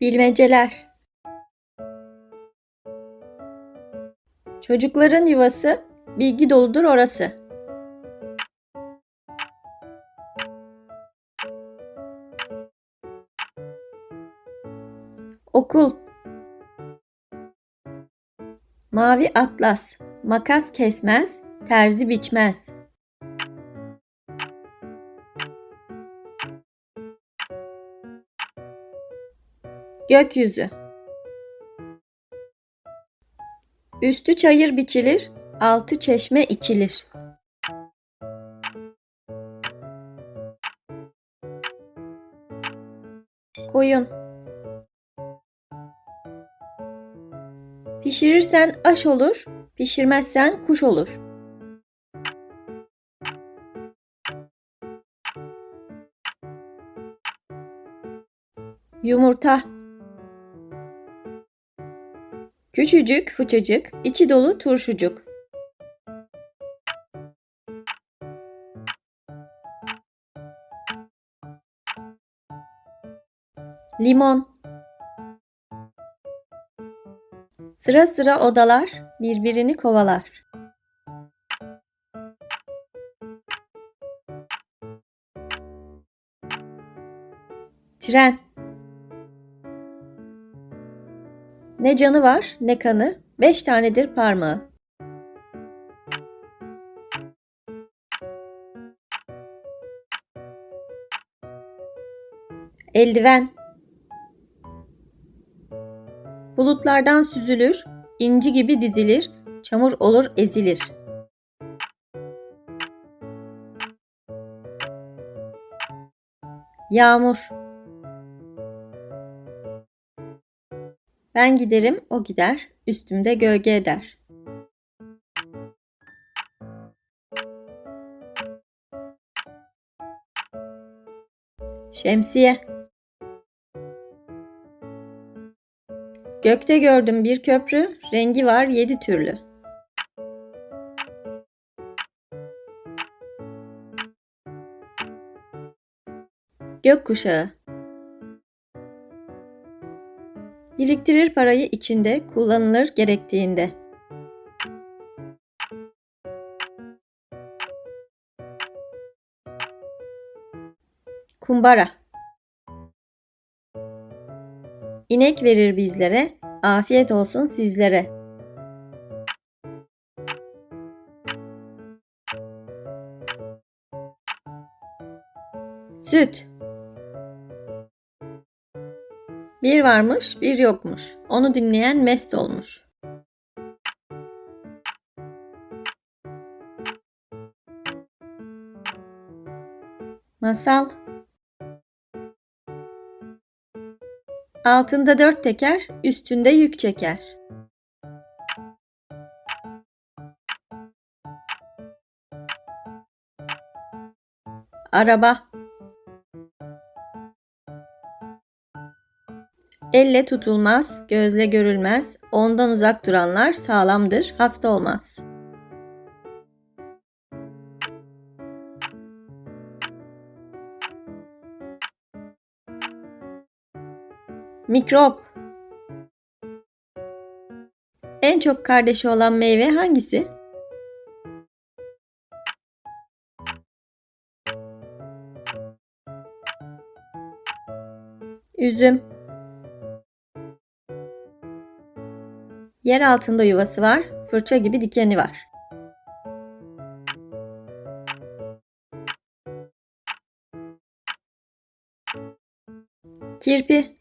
Bilmeceler Çocukların yuvası, bilgi doludur orası. Okul Mavi atlas, makas kesmez, terzi biçmez. Gökyüzü Üstü çayır biçilir, altı çeşme içilir. Koyun Pişirirsen aş olur, pişirmezsen kuş olur. Yumurta Küçücük, fıçıcık, içi dolu turşucuk. Limon Sıra sıra odalar birbirini kovalar. Tren Ne canı var ne kanı, beş tanedir parmağı. Eldiven Bulutlardan süzülür, inci gibi dizilir, çamur olur ezilir. Yağmur Ben giderim, o gider, üstümde gölge eder. Şemsiye Gökte gördüm bir köprü, rengi var yedi türlü. Gökkuşağı Biriktirir parayı içinde, kullanılır gerektiğinde. Kumbara İnek verir bizlere, afiyet olsun sizlere. Süt Bir varmış, bir yokmuş. Onu dinleyen mest olmuş. Masal Altında dört teker, üstünde yük çeker. Araba Elle tutulmaz, gözle görülmez, ondan uzak duranlar sağlamdır, hasta olmaz. Mikrop En çok kardeşi olan meyve hangisi? Üzüm Yer altında yuvası var, fırça gibi dikeni var. Kirpi